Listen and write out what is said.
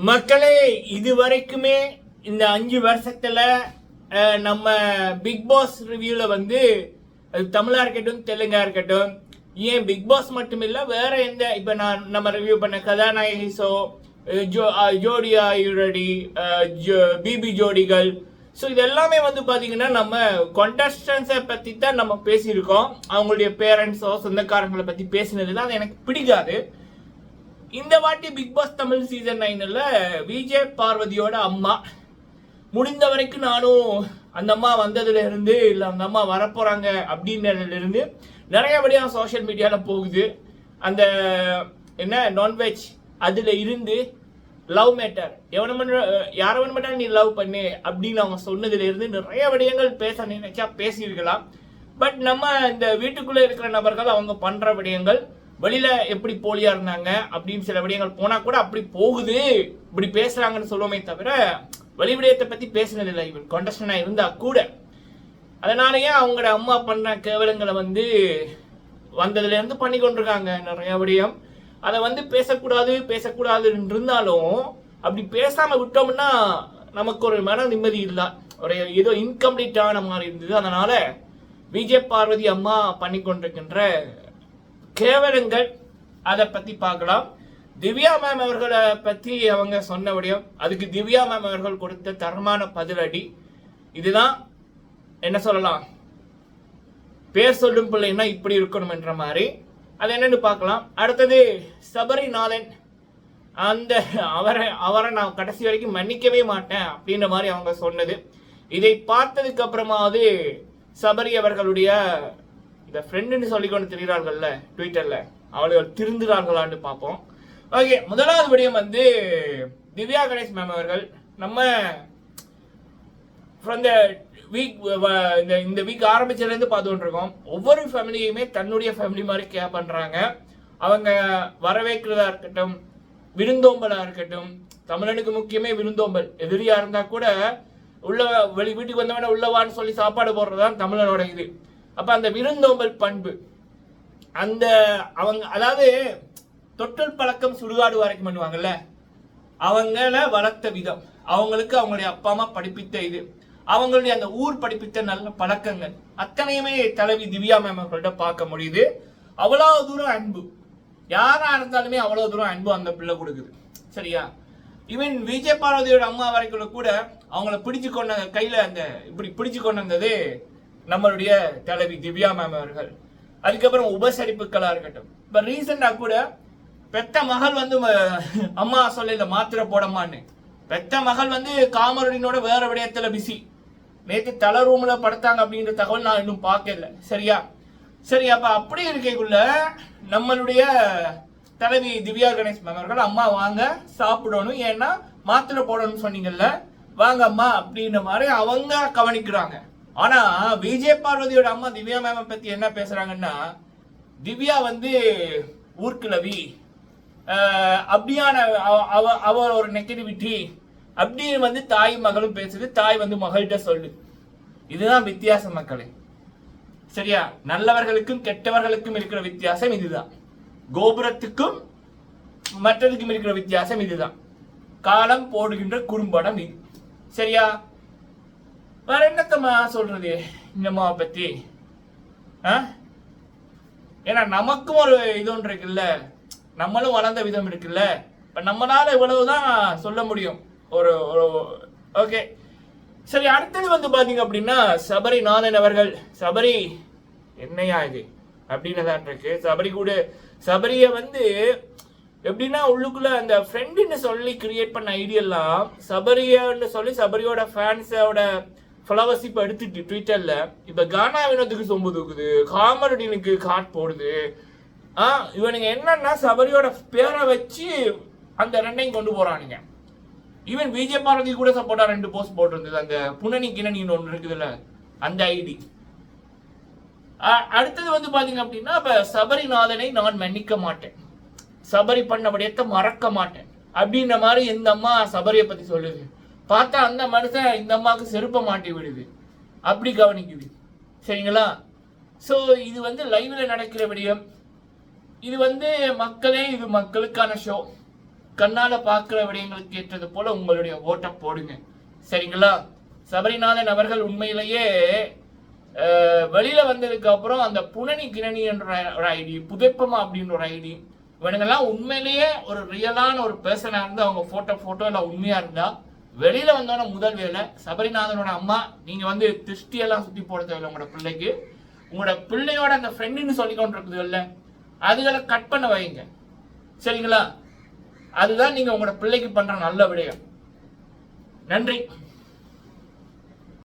மக்களே இது வரைக்குமே இந்த அஞ்சு வருஷத்துல நம்ம பிக் பாஸ் ரிவ்யூல வந்து அது தமிழா இருக்கட்டும் தெலுங்கா இருக்கட்டும் ஏன் பிக் பாஸ் மட்டும் இல்ல வேற எந்த இப்ப நான் நம்ம ரிவ்யூ பண்ண கதாநாயகி ஷோ ஜோ அஹ், ஜோடியா யுரடி பிபி ஜோடிகள். ஸோ இது எல்லாமே வந்து பார்த்தீங்கன்னா நம்ம கொண்டஸ்டன்ஸை பற்றி தான் நம்ம பேசியிருக்கோம். அவங்களுடைய பேரண்ட்ஸோ சொந்தக்காரங்களை பற்றி பேசினது தான் அது எனக்கு பிடிக்காது. இந்த வாட்டி பிக் பாஸ் தமிழ் சீசன் நைனில் விஜய் பார்வதியோட அம்மா. முடிந்த வரைக்கும் நானும் அந்த அம்மா வந்ததுல இருந்து இல்லை அந்த அம்மா வரப்போறாங்க அப்படின்றதுலேருந்து நிறைய வழியா சோஷியல் மீடியாவில் போகுது. அந்த என்ன நான்வெஜ் அதில் இருந்து லவ் மேட்டர் எவன யாரவன் மட்டும் நீ லவ் பண்ணு அப்படின்னு அவங்க சொன்னதுல இருந்து நிறைய விடயங்கள் பேச நினைச்சா பேசியிருக்கலாம். பட் நம்ம இந்த வீட்டுக்குள்ள இருக்கிற நபர்கள் அவங்க பண்ற விடயங்கள் வெளியில எப்படி போலியா இருந்தாங்க அப்படின்னு சில விடயங்கள் போனா கூட அப்படி போகுது. இப்படி பேசுறாங்கன்னு சொல்லுவோமே தவிர வெளி விடயத்தை பத்தி பேசினதில்லை. இவன் கொண்டஸ்டனா இருந்தா கூட. அதனாலயே அவங்களோட அம்மா பண்ண கேவலங்களை வந்து வந்ததுல இருந்து பண்ணி கொண்டிருக்காங்க நிறைய விடயம். அதை வந்து பேசக்கூடாது பேசக்கூடாதுன்னு இருந்தாலும் அப்படி பேசாம விட்டோம்னா நமக்கு ஒரு மன நிம்மதி இல்லை. ஒரு ஏதோ இன்கம்ப்ளீட்டான மாதிரி இருந்தது. அதனால விஜய் பார்வதி அம்மா பண்ணி கொண்டிருக்கின்ற கேவலங்கள் அதை பத்தி பார்க்கலாம். திவ்யா மேம் அவர்களை பத்தி அவங்க சொன்ன விடயம். அதுக்கு திவ்யா மேம் அவர்கள் கொடுத்த தரமான பதிலடி. இதுதான் என்ன சொல்லலாம்? பேர் சொல்லும் பிள்ளைன்னா இப்படி இருக்கணும்ன்ற மாதிரி. அது என்னன்னு பார்க்கலாம். அடுத்தது சபரிநாதன். அந்த அவரை அவரை நான் கடைசி வரைக்கும் மன்னிக்கவே மாட்டேன் அப்படின்ற மாதிரி அவங்க சொன்னது. இதை பார்த்ததுக்கு அப்புறமாவது சபரி அவர்களுடைய இந்த ஃப்ரெண்டுன்னு சொல்லிக்கொண்டு திரிகிறார்கள்ல ட்விட்டரில் அவர்கள் திருந்துகிறார்களான்னு பார்ப்போம். ஓகே முதலாவது விடயம் வந்து திவ்யா கணேஷ் மேம் அவர்கள் நம்ம ஃப்ரம் த வீக் இந்த இந்த வீக் ஆரம்பிச்சதுலேருந்து பார்த்துட்டு இருக்கோம். ஒவ்வொரு ஃபேமிலியுமே தன்னுடைய ஃபேமிலி மாதிரி கேர் பண்ணுறாங்க அவங்க வரவேற்கிறதா இருக்கட்டும் விருந்தோம்பலாக இருக்கட்டும் தமிழனுக்கு முக்கியமே விருந்தோம்பல். எதிரியாக இருந்தால் கூட உள்ள வெளி வீட்டுக்கு வந்தவன உள்ளவான்னு சொல்லி சாப்பாடு போடுறதுதான் தமிழனோட இது. அப்போ அந்த விருந்தோம்பல் பண்பு அந்த அவங்க அதாவது தொட்டில் பழக்கம் சுடுகாடு வரைக்கும் பண்ணுவாங்கல்ல அவங்கள வளர்த்த விதம் அவங்களுக்கு அவங்களுடைய அப்பா அம்மா படிப்பித்த இது அவங்களுடைய அந்த ஊர் படிப்பித்த நல்ல பழக்கங்கள் அத்தனையுமே தலைவி திவ்யா மேம் அவர்கள்ட்ட பார்க்க முடியுது. அவ்வளவு தூரம் அன்பு. யாரா இருந்தாலுமே அவ்வளவு தூரம் அன்பு அந்த பிள்ளை கொடுக்குது. சரியா? ஈவன் விஜய் பார்வதியோட அம்மா வரைக்கும் கூட அவங்கள பிடிச்சு கொண்ட கையில அந்த இப்படி பிடிச்சு கொண்டு வந்தது நம்மளுடைய தலைவி திவ்யா மேம் அவர்கள். அதுக்கப்புறம் உபசரிப்புகளாக இருக்கட்டும். இப்போ ரீசெண்டாக கூட பெத்த மகள் வந்து ம- அம்மா சொல்லல மாத்திரை போடமான்னு பெத்த மகள் வந்து காமரடினோட வேற விடயத்துல பிஸி நேற்று தலை ரூம்ல படுத்தாங்க அப்படின்ற தகவல் நான் இன்னும் பார்க்கல. சரியா? சரி அப்ப அப்படி இருக்கைக்குள்ள நம்மளுடைய தலைவி திவ்யா கணேஷ் மேம் அவர்கள் அம்மா வாங்க சாப்பிடணும். ஏன்னா மாத்திரை போடணும்னு சொன்னீங்கல்ல. வாங்க அம்மா அப்படின்ற மாதிரி அவங்க கவனிக்கிறாங்க. ஆனா விஜய் பார்வதியோட அம்மா திவ்யா மேம பத்தி என்ன பேசுறாங்கன்னா திவ்யா வந்து ஊர்க்கிழவி. அப்படியான அவ- அவ அவ ஒரு நெகட்டிவிட்டி அப்படின்னு வந்து தாய் மகளும் பேசுது தாய் வந்து மகள்கிட்ட சொல்லு. இதுதான் வித்தியாசம் மக்களே. சரியா? நல்லவர்களுக்கும் கெட்டவர்களுக்கும் இருக்கிற வித்தியாசம் இதுதான். கோபுரத்துக்கும் மற்றதுக்கும் இருக்கிற வித்தியாசம் இதுதான். காலம் போடுகின்ற குறும்படம் இது. சரியா? வேற என்னத்தம்மா சொல்றது இந்த அம்மாவை பத்தி? ஆ? ஏன்னா நமக்கும் ஒரு இது ஒன்று இருக்குல்ல. நம்மளும் வளர்ந்த விதம் இருக்குல்ல. இப்ப நம்மளால இவ்வளவுதான் சொல்ல முடியும். ஒரு ஓகே. சரி அடுத்தது வந்து பாத்தீங்க அப்படின்னா சபரிநாதன் அவர்கள். சபரி என்னையா இது? அப்படின்னு தான் இருக்கு. சபரி கூட சபரிய வந்து எப்படின்னா உள்ளுக்குள்ள அந்த ஃப்ரெண்டுன்னு சொல்லி கிரியேட் பண்ண ஐடியெல்லாம் சபரியன்னு சொல்லி சபரியோட ஃபேன்ஸோட ஃப்ளவர்ஸ் இப்போ எடுத்துட்டு ட்விட்டர்ல இப்போ கானா வினோத்துக்கு சொம்பு தூக்குது காமரடினுக்கு காட் போடுது. ஆ இவனுங்க என்னன்னா சபரியோட பேரை வச்சு அந்த ரெண்டையும் கொண்டு போறானுங்க. ஈவன் விஜய் பாரதி கூட சப்போர்ட்டா ரெண்டு போஸ்ட் போட்டிருந்தது. அந்த புனனி கிணனின்னு ஒன்று இருக்குதுல்ல அந்த ஐடி அடுத்தது வந்து பாத்தீங்க அப்படின்னா இப்ப சபரிநாதனை நான் மன்னிக்க மாட்டேன். சபரி பண்ண விடயத்தை மறக்க மாட்டேன். அப்படின்ற மாதிரி இந்த அம்மா சபரியை பத்தி சொல்லுது. பார்த்தா அந்த மனுஷன் இந்த அம்மாவுக்கு செருப்பை மாட்டி விடுது. அப்படி கவனிக்குது. சரிங்களா? ஸோ இது வந்து லைவ்ல நடக்கிற விடயம். இது வந்து மக்களே இது மக்களுக்கான ஷோ கண்ணால பார்க்கிற விடயங்களுக்கு ஏற்றது போல உங்களுடைய ஓட்டை போடுங்க. சரிங்களா? சபரிநாதன் அவர்கள் உண்மையிலேயே வெளியில் வெளியில வந்ததுக்கு அப்புறம் அந்த புனனி கிணனி என்ற ஒரு ஐடி புதைப்பமா அப்படின்ற ஒரு ஐடி இவனுங்கெல்லாம் உண்மையிலேயே ஒரு ரியலான ஒரு பேர்சனாக இருந்து அவங்க ஃபோட்டோ ஃபோட்டோ இல்லை உண்மையாக இருந்தால் வெளியில வந்தோன்னா முதல் வேலை சபரிநாதனோட அம்மா நீங்க வந்து திருஷ்டி எல்லாம் சுத்தி போட தேவையில்ல உங்களோட பிள்ளைக்கு. உங்களோட பிள்ளையோட அந்த ஃப்ரெண்டுன்னு சொல்லி இல்லை இருக்குது அதுகளை கட் பண்ண வைங்க. சரிங்களா? அதுதான் நீங்க உங்களோட பிள்ளைக்கு பண்ற நல்ல விடயம் நன்றி.